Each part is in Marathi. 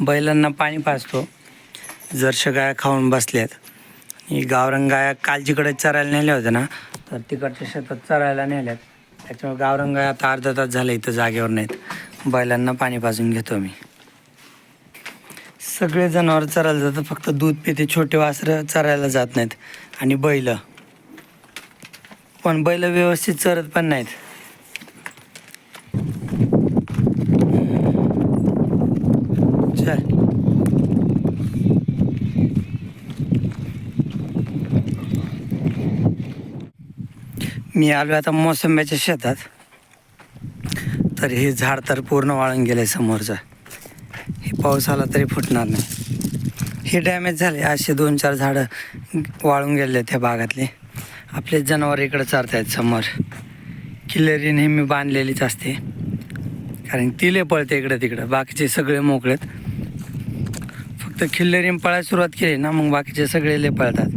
बैलांना पाणी पाजतो. जरशा गाया खाऊन बसल्यात आणि गावरंग गाया कालजीकडे चरायला नेल्या होत्या ना तर तिकडच्या शेतात चरायला नेल्यात. त्याच्यामुळे गावरंग गाया आता अर्धा तास झालं इथं जागेवर नाहीत. बैलांना पाणी पाजून घेतो मी सगळे जनावर चरायला जातात फक्त दूध पिते छोटे वासरं चरायला जात नाहीत. आणि बैल. पण बैल व्यवस्थित चरत पण नाहीत चल मी आलो आता मोसंब्याच्या शेतात. तर हे झाड तर पूर्ण वाळून गेलं आहे समोरचं. हे पाऊस आला तरी फुटणार नाही. हे डॅमेज झाले. असे दोन चार झाडं वाळून गेले त्या भागातले. आपले जनावर इकडं चारत आहेत समोर. किल्लरी नेहमी बांधलेलीच असते. कारण तिले पळते इकडं तिकडं. बाकीचे सगळे मोकळेत. फक्त खिल्लरीन पळायला सुरुवात केली ना मग बाकीचे सगळे ले पळतात.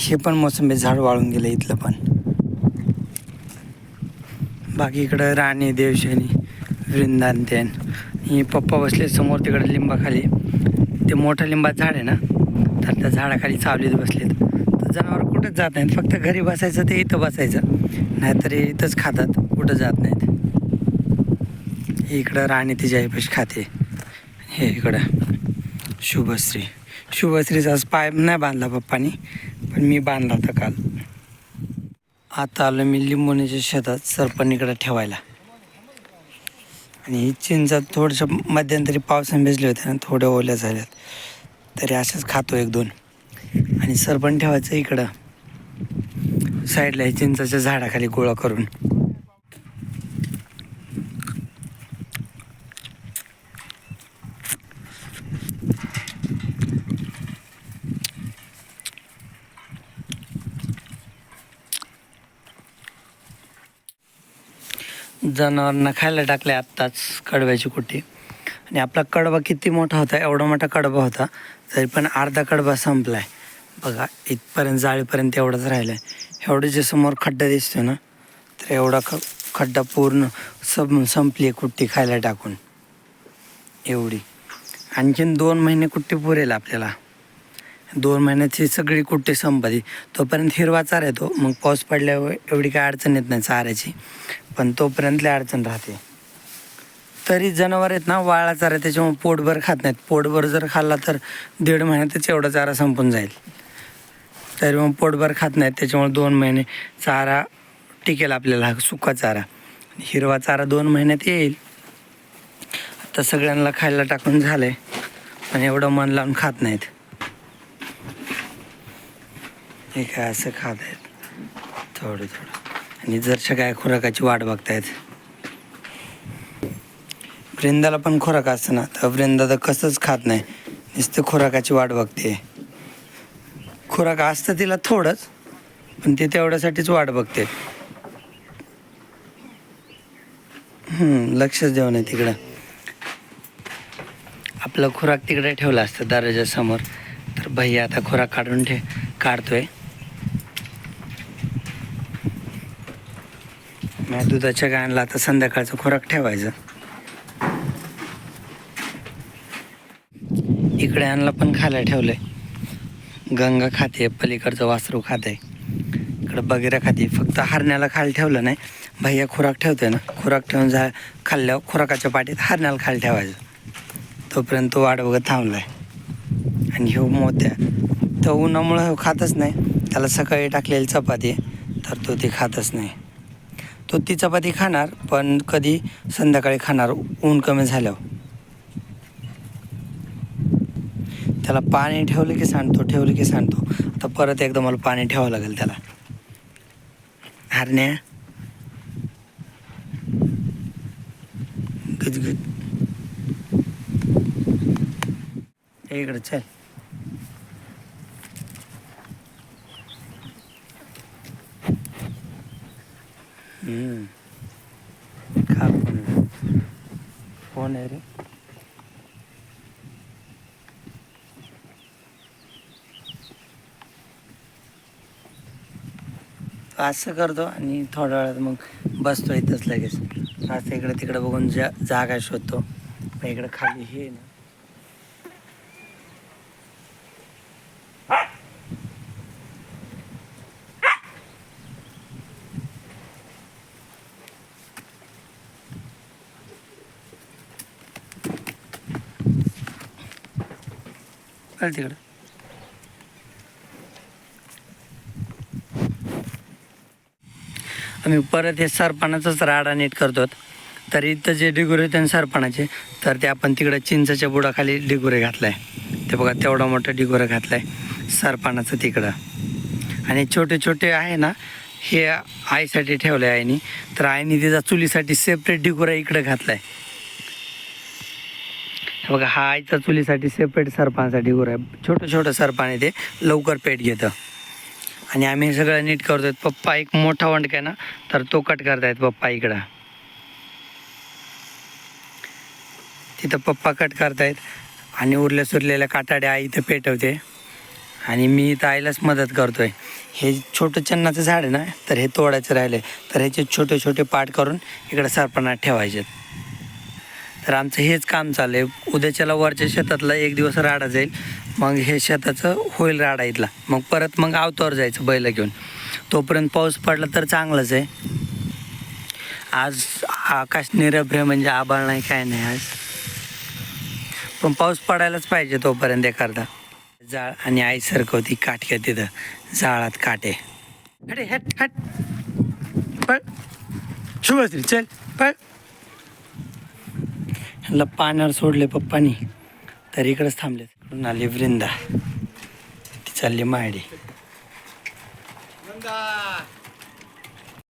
हे पण मोसंबी झाड वाळून गेलं इथलं पण. बाकी इकडं राणी देवशेनी वृंदान तेन ही पप्पा बसले समोर तिकडे लिंबाखाली. ते मोठं लिंबा झाड आहे ना तर त्या झाडाखाली चावलीत बसलेत. तर जनावर कुठंच जात नाहीत फक्त घरी बसायचं ते इथं बसायचं. नाहीतर इथंच खातात कुठं जात नाहीत. इकडं राणी तिच्या आईपाशी खाते. हे इकडं शुभश्री. शुभश्रीचा आज पाय नाही बांधला पप्पानी पण मी बांधला होता काल. आता आलो मी लिंबोणीच्या शेतात सरपणीकडे ठेवायला. आणि ही चिंचा थोडंसं मध्यंतरी पावसाने भिजले होते ना थोड्या ओल्या झाल्यात. तरी अशाच खातो एक दोन. आणि सरपण ठेवायचं इकडं. साईडला चिंचाच्या झाडाखाली गोळा करून. जनावरांना खायला टाकले आत्ताच कडव्याची कुटी आणि आपला कडबा किती मोठा होता एवढा मोठा कडबा होता तरी पण अर्धा कडबा संपलाय. बघा इथपर्यंत जाळीपर्यंत एवढंच राहिलं आहे एवढं जे समोर खड्डा दिसतो ना तर एवढा ख खड्डा पूर्ण सं संपली आहे कुट्टी खायला टाकून. एवढी. आणखीन दोन महिने कुट्टी पुरेल आपल्याला. दोन महिन्याची सगळी कुट्टी संपली. तोपर्यंत हिरवा चारा येतो. मग पाऊस पडल्यावर एवढी काय अडचण येत नाही चाऱ्याची. पण तोपर्यंतली अडचण राहते. तरी जनावर आहेत ना वाळा चारा त्याच्यामुळे पोटभर खात नाहीत. पोटभर जर खाल्ला तर दीड महिन्यातच एवढा चारा संपून जाईल. तरी मग पोटभर खात नाहीत त्याच्यामुळे दोन महिने चारा टिकेल आपल्याला सुका चारा. हिरवा चारा दोन महिन्यात येईल. आता सगळ्यांना खायला टाकून झालं आहे पण एवढं मन लावून खात नाहीत. हे काय असं खात आहेत. थोडं थोडं. आणि जरशा काय खुराकाची वाट बघतायत? वृंदाला पण खुराक असतं ना. तर वृंदा तर कसंच खात नाही. नुसतं खुराकाची वाट बघते. खुराक असतं तिला थोडंच पण ते तेवढ्यासाठीच वाट बघते. लक्षच देऊ नये तिकडं. आपलं खुराक तिकडे ठेवलं असतं दर्जासमोर. तर भैया आता खुराक काढून ठे काढतोय. मी दुधाच्या गायनला आता संध्याकाळचं खुराक ठेवायचं. इकडे आणला पण खायला ठेवलंय. गंगा खाते पलीकडचं वासरू खाते. इकडं बगेरा खाते. फक्त हरण्याला खायला ठेवलं नाही. भैया खुराक ठेवतोय ना. खुराक ठेवून झा खाल्ल्यावर खुराकाच्या पाठीत हरण्याला खायला ठेवायचं. तोपर्यंत तो वाट बघत थांबलाय. आणि ह्यो मोत्या. तो उन्हामुळं खातच नाही. त्याला सकाळी टाकलेली चपाती. तर तो ती खातच नाही. तो ती चपाती खाणार पण कधी संध्याकाळी खाणार ऊन कमी झाल्यावर. त्याला पाणी ठेवलं की सांडतो ठेवलं की सांडतो. आता परत एकदा मला पाणी ठेवावं लागेल त्याला. हरण्या. गजगज. ये इकडे चल. खा फोन फोन आहे रे असं करतो आणि थोड्या वेळात मग बसतो इथंच लगेच असं इकडे तिकडे बघून जा जागा शोधतो मग इकडं खाली हे ना चल तिकडं. आम्ही परत हे सरपणाचाच राडा नीट करतो. तर इथं जे डिगुरे होते ना सरपणाचे तर ते आपण तिकडं चिंचाच्या बुडाखाली डिगोरे घातलाय. ते बघा तेवढा मोठा डिगोरे घातलाय सरपणाचं तिकडं. आणि छोटे छोटे आहे ना हे आईसाठी ठेवलं आहे आईनी. तर आईने तिचा चुलीसाठी सेपरेट डिगुरा इकडं घातलाय. बघा हा आईचा चुलीसाठी सेपरेट सरपांसाठी गुरु आहे. छोटं छोटं सरपान आहे ते लवकर पेट घेतं. आणि आम्ही हे सगळं नीट करतोय. पप्पा एक मोठा वंडक आहे ना तर तो कट करतायत पप्पा इकडं. तिथं पप्पा कट करतायत. आणि उरल्या सुरलेल्या काटाड्या आई इथं पेटवते. आणि मी इथं आईलाच मदत करतोय. हे छोटं चन्नाचं झाड आहे ना तर हे तोडायचं राहिले तर ह्याचे छोटे छोटे पाट करून इकडं सरपणात ठेवायचे तर आमचं हेच काम चाललं आहे उद्याच्याला वरच्या शेतातला एक दिवस राडा जाईल. मग हे शेताचं होईल राडा इथला. मग परत मग आवतावर जायचं बैल घेऊन. तोपर्यंत पाऊस पडला तर चांगलंच आहे. आज आकाश निरभ्र म्हणजे आबाळ नाही काय नाही आज. पण पाऊस पडायलाच पाहिजे तोपर्यंत एखादा. जाळ आणि आई सरकवती काठक्या तिथं. जाळात काटे. अरे हट हट. पळ. शुभश्री चल. पळ. ह्याला पाण्यावर सोडले पप्पानी. तर इकडंच थांबले. इकडून आली वृंदा. ती चालली मायडी.